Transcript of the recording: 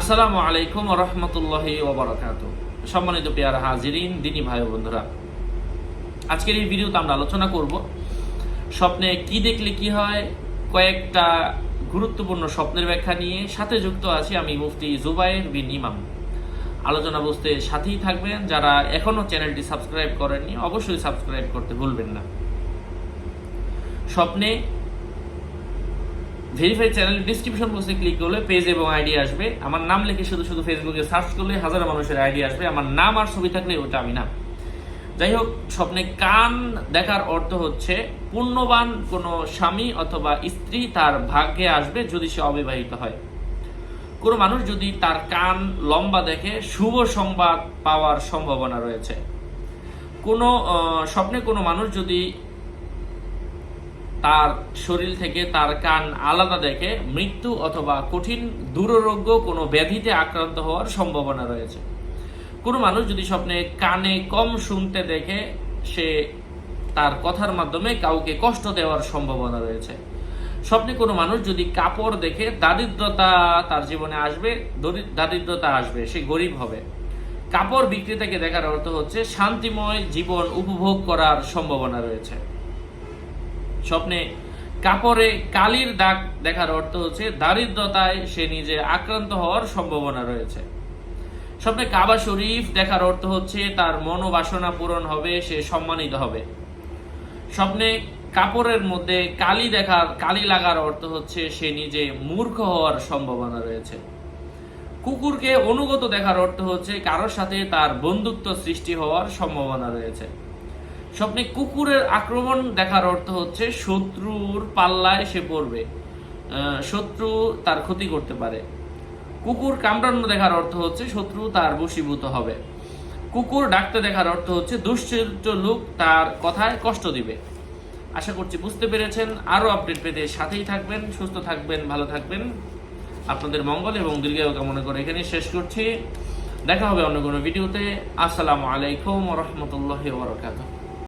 আসসালামু আলাইকুম রহমতুল্লাহ ওবরাকাত সম্মানিত পেয়ার হাজিরিন, দিনী ভাই বন্ধুরা, আজকের এই ভিডিওতে আমরা আলোচনা করব স্বপ্নে কি দেখলে কি হয়, কয়েকটা গুরুত্বপূর্ণ স্বপ্নের ব্যাখ্যা নিয়ে। সাথে যুক্ত আছি আমি মুফতি জুবাইর বিন ইমাম। আলোচনা বুঝতে সাথেই থাকবেন। যারা এখনও চ্যানেলটি সাবস্ক্রাইব করেননি, অবশ্যই সাবস্ক্রাইব করতে ভুলবেন না। স্বপ্নে ভেরিফাই চ্যানেল ডিসক্রিপশন বক্সে ক্লিক করলে পেজ এবং আইডি আসবে। আমার নাম লিখে শুধু শুধু ফেসবুকে সার্চ করলে হাজার মানুষের আইডি আসবে। আমার নাম আর ছবি থাকলে ওটা আমি না। যাই হোক, স্বপ্নে কান দেখার অর্থ হচ্ছে পুণ্যবান কোনো স্বামী অথবা স্ত্রী তার ভাগ্যে আসবে যদি সে অবিবাহিত হয়। কোনো মানুষ যদি তার কান লম্বা দেখে শুভ সংবাদ পাওয়ার সম্ভাবনা রয়েছে। কোনো স্বপ্নে কোনো মানুষ যদি তার শরীর থেকে তার কান আলাদা দেখে মৃত্যু অথবা কঠিন দুরারোগ্য কোনো ব্যাধিতে আক্রান্ত হওয়ার সম্ভাবনা রয়েছে। কোনো মানুষ যদি স্বপ্নে কানে কম শুনতে দেখে, সে তার কথার মাধ্যমে কাউকে কষ্ট দেওয়ার সম্ভাবনা রয়েছে। স্বপ্নে কোনো মানুষ যদি কাপড় দেখে দারিদ্রতা তার জীবনে আসবে দারিদ্রতা আসবে, সে গরিব হবে। কাপড় বিক্রেতাকে দেখার অর্থ হচ্ছে শান্তিময় জীবন উপভোগ করার সম্ভাবনা রয়েছে। স্বপ্নে কাপড়ে কালির দাগ দেখার অর্থ হচ্ছে দারিদ্রতায় সে নিজে আক্রান্ত হওয়ার সম্ভাবনা রয়েছে। স্বপ্নে কাবা শরীফ দেখার অর্থ হচ্ছে তার মনোবাসনা পূরণ হবে, সে সম্মানিত হবে। স্বপ্নে কাপড়ের মধ্যে কালি দেখার, কালি লাগার অর্থ হচ্ছে সে নিজে মূর্খ হওয়ার সম্ভাবনা রয়েছে। কুকুরকে অনুগত দেখার অর্থ হচ্ছে কারোর সাথে তার বন্ধুত্ব সৃষ্টি হওয়ার সম্ভাবনা রয়েছে। স্বপ্নে কুকুরের আক্রমণ দেখার অর্থ হচ্ছে শত্রুর পাল্লায় সে পড়বে। শত্রু তার ক্ষতি করতে পারে। কুকুর কামড়ানো দেখার অর্থ হচ্ছে শত্রু তার বশীভূত হবে। কুকুর ডাকতে দেখার অর্থ হচ্ছে দুশ্চরিত্র লোক তার কথায় কষ্ট দিবে। আশা করছি বুঝতে পেরেছেন। আরও আপডেট পেতে সাথেই থাকবেন, সুস্থ থাকবেন, ভালো থাকবেন। আপনাদের মঙ্গল এবং দীর্ঘায়ু কামনা করে এখানে শেষ করছি। দেখা হবে অন্য কোনো ভিডিওতে। আসসালামু আলাইকুম রহমতুল্লাহ বরকাত